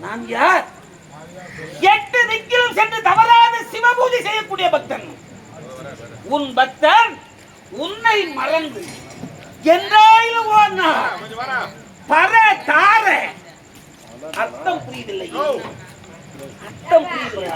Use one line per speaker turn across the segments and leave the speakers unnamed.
நான் யார்? எட்டு திக்கிலும் சென்று தவறாத சிவபூஜை செய்யக்கூடிய பக்தன். உன் பக்தன் உன்னை மறந்து என்றாயிலும் பர தார. அர்த்தம் புரியவில்லை அர்த்தம் புரியவில்லை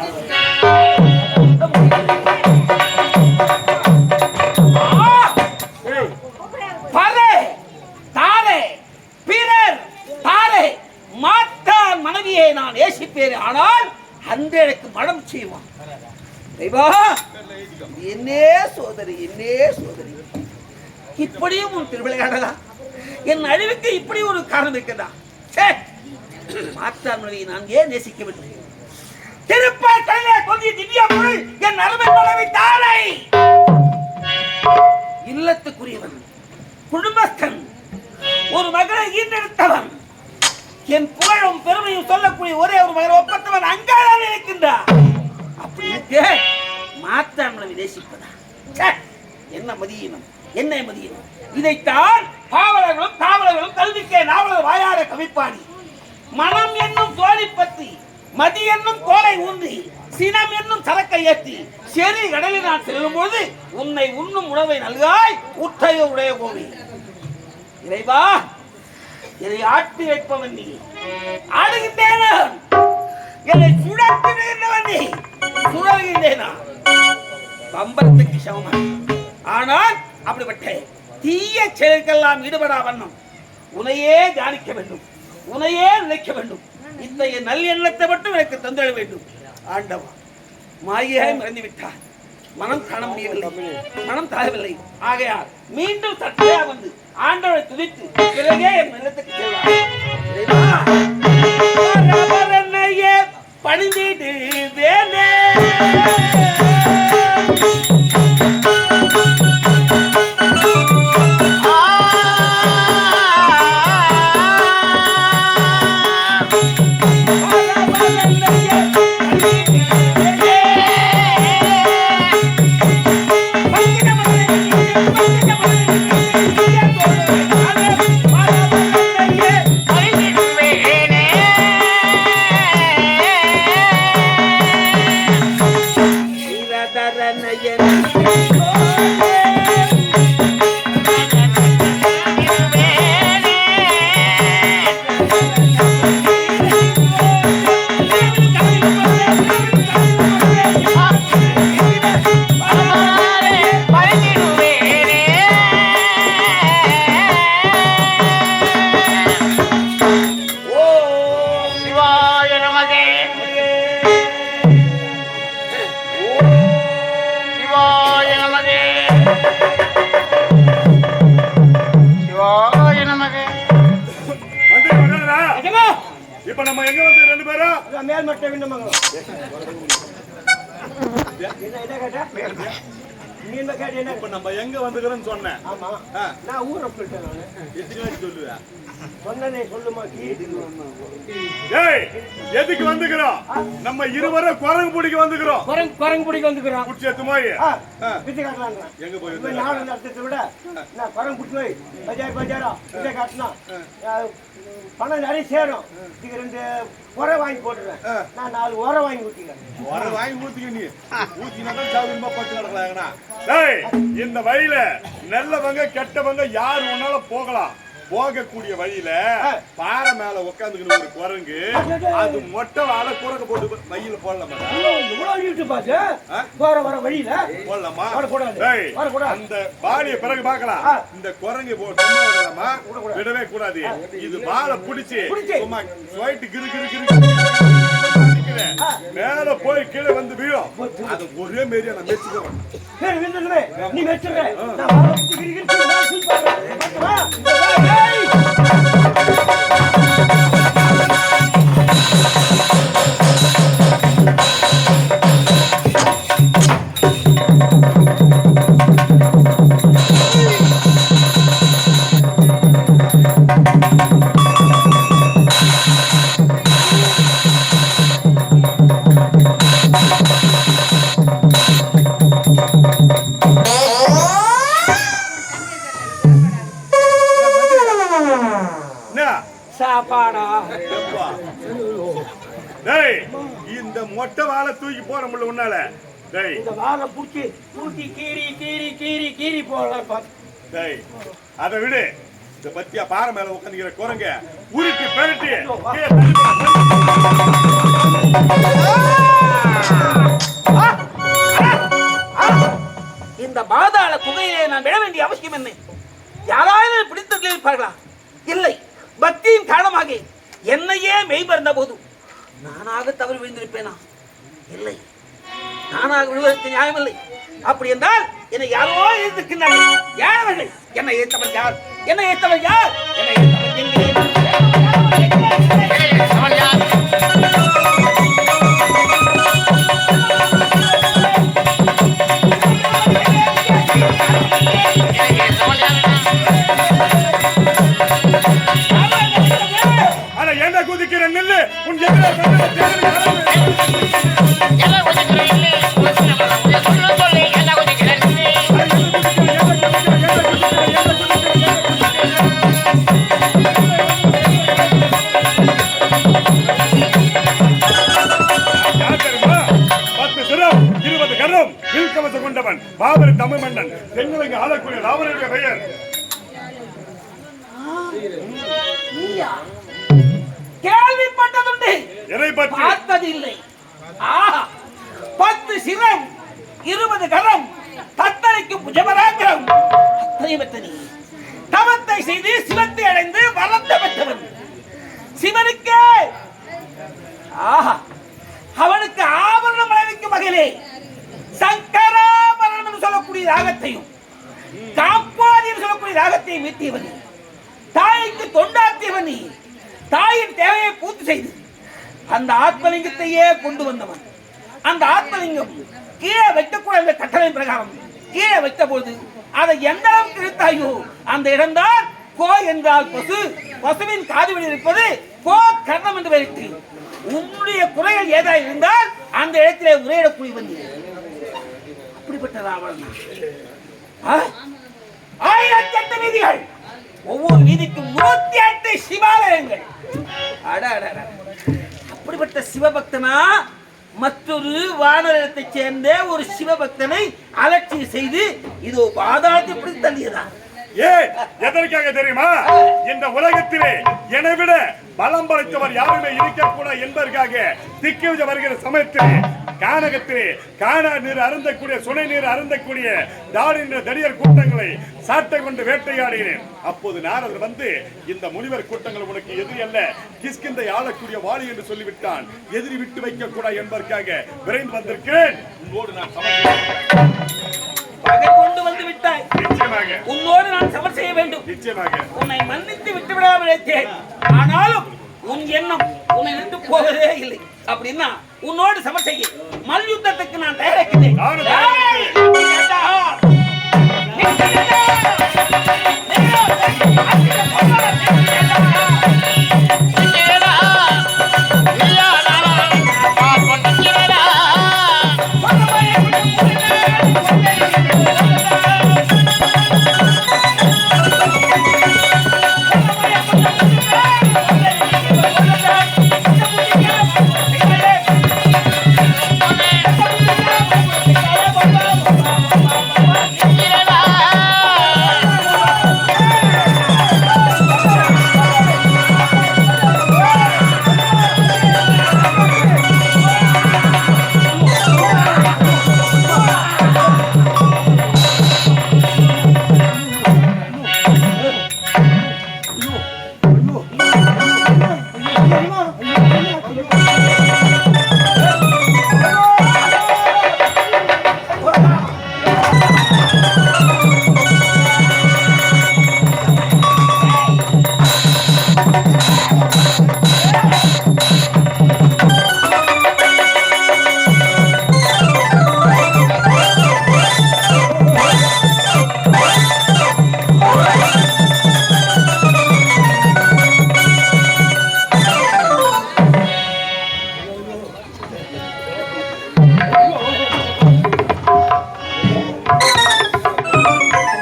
சோதரி என்னே சோதரி. இப்படியும் உன் திருவிளையாடலா என் அழிவுக்கு இப்படி ஒரு காரணம் இருக்கிறதா ச்சே! மாற்றான் மொழியை நான் ஏன் நேசிக்க வேண்டும் திருப்பாற்றலே கொண்டிய திவ்ய பொருள் என் அருமை மனைவி தாரை இல்லத்துக்குரியவன் குடும்பஸ்தன் ஒரு மகளை ஈண்டெடுத்தவன் என் புகழும் பெருமையும் சொல்லக்கூடிய ஒரே ஒரு மகன் ஒப்பத்தவன் அங்காதான் இருக்கின்றார் அப்படி இருக்க மாத்தாமலை நேசிப்பதா? என்ன மதியினம்? என்னை மதியினம்? இதைத்தான் பாவலர்களும் தாவலர்களும் கல்விக்கே நாவலர் வாயார கவிப்பாடி. மனம் என்னும் தோழி பத்தி மதி என்னும் கோலை ஊன்றி சினம் என்னும் சரக்கை ஏற்றி செறி கடலில் நான் செல்லும்போது உன்னை உண்ணும் உணவை நல்காய் உற்றைய உடைய கோவி இறைவா இதை ஆட்டி வைப்பவன் நீ. ஆடுகின்றேன் என்னை சுழற்றுகின்றவன் பம்பரத்துக்கு சமம்? ஆனால் அப்படிப்பட்ட தீய செயல்களெல்லாம் ஈடுபடா வண்ணம் உனையே தியானிக்க வேண்டும் உன்னையே நினைக்க வேண்டும். இத்தகைய நல் எண்ணத்தை மட்டும் எனக்கு தந்திட வேண்டும். ஆண்டவா மாயாய் மறந்து விட்டார் மனம் காண முடியவில்லை மனம் தாழவில்லை. ஆகையால் மீண்டும் சட்டையா வந்து ஆண்டவரை துதித்து பிறகே என் நிலத்துக்கு செல்வார் வரவரனையே பணிந்திடு வேணே
இப்ப நம்ம எங்க வந்து ரெண்டு பேரும்
மேல்மட்ட விண்ணமங்கலம் என்ன என்ன கேட்டா? நீ கேட்ட என்ன
இப்ப நம்ம எங்க வந்துக்கிறோம்னு சொன்னேன்.
ஆமா. நான் ஊரை சொல்லிட்டேன் நானு.
எத்தனை வாட்டி சொல்லுவேன்
சொன்னனே சொல்லுமா
ஏய் எதுக்கு வந்துக்கிறோம்? நம்ம இருவரும் குரங்கு பிடிக்க வந்துக்கிறோம்.
குரங்கு குரங்கு பிடிக்க வந்துக்கிறான்
குடிச்சு எத்து போய்.
வித்து காட்டலாங்க
எங்க போய்
இப்ப நாலு நடத்தத்தை விட நான் குரங்கு பிடிச்சி போய் பஜார் பஜாரா? காட்டினா. பணம் நிறைய சேரும். இதுக்கு ரெண்டு உரை வாங்கி போட்டுருவேன். நான் நாலு உரை வாங்கி ஊற்றிக்கிறேன்
ஒரு வாங்கி ஊத்திக்க நீ. ஊத்தினா தான் சௌகரியமா பட்டு கிடக்கலாங்கண்ணா டேய் இந்த வழியில நல்லவங்க கெட்டவங்க யார் ஒன்னால போகலாம். போகக்கூடிய வழியில பாறை மேல உட்காந்துக்கிட்டு ஒரு குரங்கு அது மொட்டை வாழை குரங்கு போட்டு வழியில போடலாமா?
போற வர வழியில?
போடலாமா. அந்த பாடிய பிறகு பார்க்கலாம். இந்த குரங்கு சும்மா விடலாமா? விடவே கூடாது. இது வாழை பிடிச்சு
பிடிச்சு.
சும்மா ஸ்வைட்டு கிரு கிரு கிரு. அடிக்கிறேன். மேல போய் கீழே வந்து விழும். அது ஒரே மாரியா நான் மெச்சுக்கிறேன்.
நீ வச்சிருக்க
டேய் இந்த மொட்டை வாழை தூக்கி போட முடியல உன்னால. டேய்.
இந்த வாழை பிடிச்சி தூக்கி கீறி கீறி கீறி கீறி பார்த்து
டேய் அதை விடு. இந்த பத்தியா பாறை மேல உட்காந்துக்கிற குரங்க உருட்டி பெருட்டி.
இந்த பாதாள குகையிலே நான் விழ வேண்டிய அவசியம் என்ன? யாராவது பிடித்து இருப்பார்களா இல்லை. பக்தியின் காரணமாக என்னையே மெய்மறந்த போது நானாக தவறு விழுந்திருப்பேனா? இல்லை. நானாக விழுவதற்கு நியாயமில்லை. அப்படி என்றால் என்னை யாரோ இருந்திருக்கின்றார்கள் யார்? அவர்கள் என்னை ஏற்றவர் யார்? என்னை ஏற்றவர் யார்? என்னை
எதை பற்றி?
பார்த்ததில்லை. ஆஹா பத்து சிரம் இருபது கரம் தத்தனைக்கு புஜபராங்கிரம் அத்தனை பெற்றனி தவத்தை செய்து சிவத்தை அடைந்து வளர்ந்த பெற்றவன். சிவனுக்கே ஆஹா அவனுக்கு ஆபரணம் அணிவிக்கும் வகையிலே சங்கராபரணம் என்று சொல்லக்கூடிய ராகத்தையும் காப்பாதி என்று சொல்லக்கூடிய ராகத்தையும் மீட்டியவன் தாய்க்கு தொண்டாற்றியவன். தாயின் தேவையை பூர்த்தி செய்து அந்த ஆத்மலிங்கத்தையே கொண்டு வந்தவன். அந்த ஆத்மலிங்கம் கீழே வைக்கக்கூடாத கட்டளை பிரகாரம் கீழே வைத்த போது அதை எந்த அளவுக்கு இழுத்தாயோ அந்த இடம்தான் கோ என்றால் பசு பசுவின் காதுவில் இருப்பது கோ கர்ணம் என்று வைத்து உன்னுடைய குறைகள் ஏதா இருந்தால் அந்த இடத்திலே உரையிடக்கூடியவன் நீ. அப்படிப்பட்ட ராவணன். ஆயிரத்தி எட்டு வீதிகள். ஒவ்வொரு வீதிக்கும் நூத்தி எட்டு சிவாலயங்கள். அட, அட, அட. அப்படிப்பட்ட சிவபக்தனா மற்றொரு வானரத்தை சேர்ந்த ஒரு சிவபக்தனை அலட்சியம் செய்து இதோ பாதாளத்தை பிடித்து தள்ளியதான்
ஏன் எதற்காக தெரியுமா? இந்த உலகத்திலே என்னை விட பலம் படைத்தவர் யாருமே இருக்கக்கூடாது என்பதற்காக திக்குவிஜ வருகிற சமயத்தில் கானகத்திலே காணா நீர் அருந்தக்கூடிய சுனை நீர் அருந்தக்கூடிய தாடின்ற தடியர் கூட்டங்களை சாட்டை கொண்டு வேட்டையாடினேன். அப்போது நாரதர் வந்து இந்த முனிவர் கூட்டங்கள் உனக்கு எதிரி அல்ல கிஷ்கிந்தை ஆளக்கூடிய வாளி என்று சொல்லிவிட்டான். எதிரி விட்டு வைக்க கூடாது என்பதற்காக விரைந்து வந்திருக்கிறேன். உன்னோடு நான்
கொண்டு வந்து விட்டாய்.
நிச்சயமாக.
உன்னோடு நான் சமர் செய்ய வேண்டும்.
நிச்சயமாக.
உன்னை மன்னித்து விட்டு விடாமல் ஆனாலும் உன் எண்ணம் உன்னை விட்டு போவதே இல்லை. அப்படின்னா உன்னோடு சமர் செய்ய மல்யுத்தத்துக்கு நான்